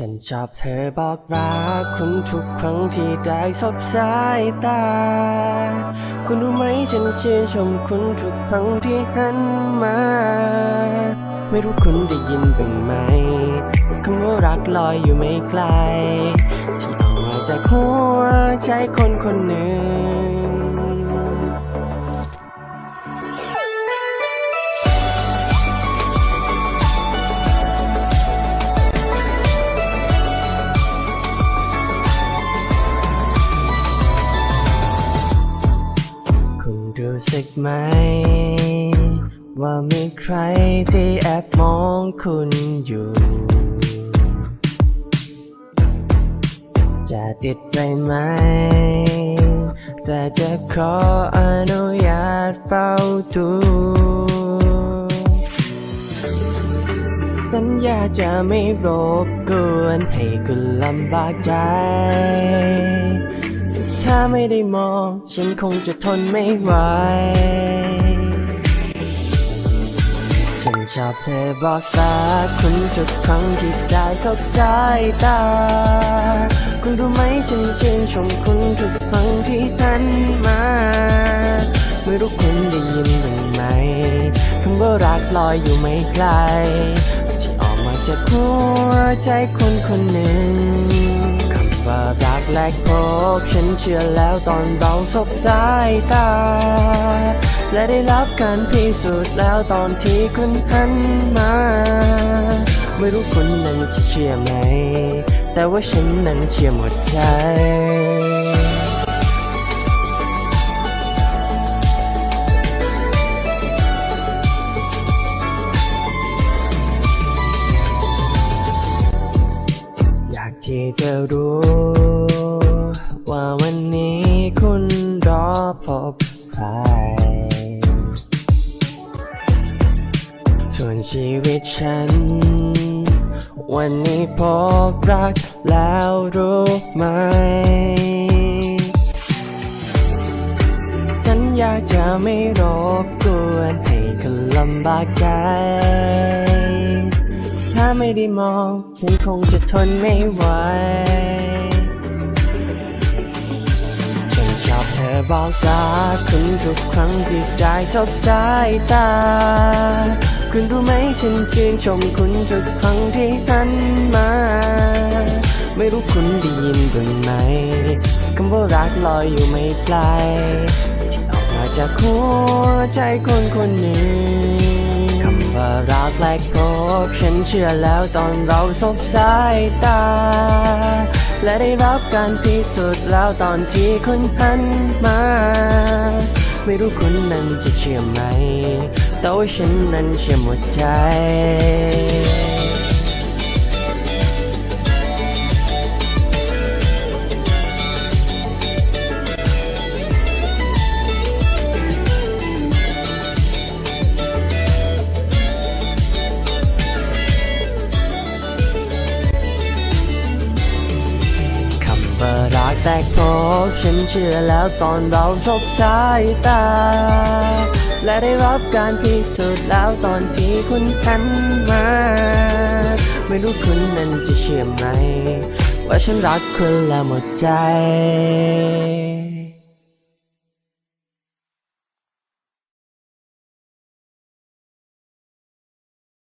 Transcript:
ฉันชอบเธอบอกรักคุณทุกครั้งที่ได้สบสายตา คุณรู้ไหมฉันชื่นชมคุณทุกครั้งที่หันมา ไม่รู้คุณได้ยินบ้างไหมคำว่ารักลอยอยู่ไม่ไกล ที่ออกมาจากหัวใจคนคนหนึ่ง รู้สึกไหม ว่ามีใครที่แอบมองคุณอยู่ จะติดไปไหม แต่จะขออนุญาตเฝ้าดูสัญญาจะไม่รบกวนให้คุณลำบากใจ ถ้าไม่ได้มอง ฉันคงจะทนไม่ไหว ฉันชอบเธอบอกรักคุณทุกครั้งที่ได้ทบสายตา คุณรู้ไหมฉันชื่นชมคุณทุกครั้งที่หันมา ไม่รู้คุณได้ยินบ้างไหมคำว่ารักลอยอยู่ไม่ไกล ที่ออกมาจากหัวใจคนคนหนึ่ง ว่ารักแรกพบฉันเชื่อแล้วตอนเราสบสายตา และได้รับการพิสูจน์แล้วตอนที่คุณหันมา ไม่รู้คนนั้นจะเชื่อไหม แต่ว่าฉันนั้นเชื่อหมดใจ ที่จะรู้ ว่าวันนี้คุณรอพบใคร ส่วนชีวิตฉัน วันนี้พบรักแล้วรู้ไหม ฉันอยากจะไม่รบกวนให้คุณลำบากใจ ถ้าไม่ได้มอง ฉันคงจะทนไม่ไหว ฉันชอบเธอบอกรักคุณทุกครั้งที่ได้สบสายตา คุณรู้ไหมฉันชื่นชมคุณทุกครั้งที่หันมา ไม่รู้คุณได้ยินบ้างไหมคำว่ารักลอยอยู่ไม่ไกลที่ออกมาจากหัวใจคนคนหนึ่ง ว่ารักแรกพบฉันเชื่อแล้วตอนเราสบสายตา และได้รับการพิสูจน์แล้วตอนที่คุณหันมา ไม่รู้คุณนั้นจะเชื่อไหม แต่ว่าฉันนั้นเชื่อหมดใจ แตกพบฉันเชื่อแล้วตอนเราสบสายตา และได้รับการพิสูจน์แล้วตอนที่คุณหันมา ไม่รู้คุณนั้นจะเชื่อไหม ว่าฉันรักคุณแล้วหมดใจ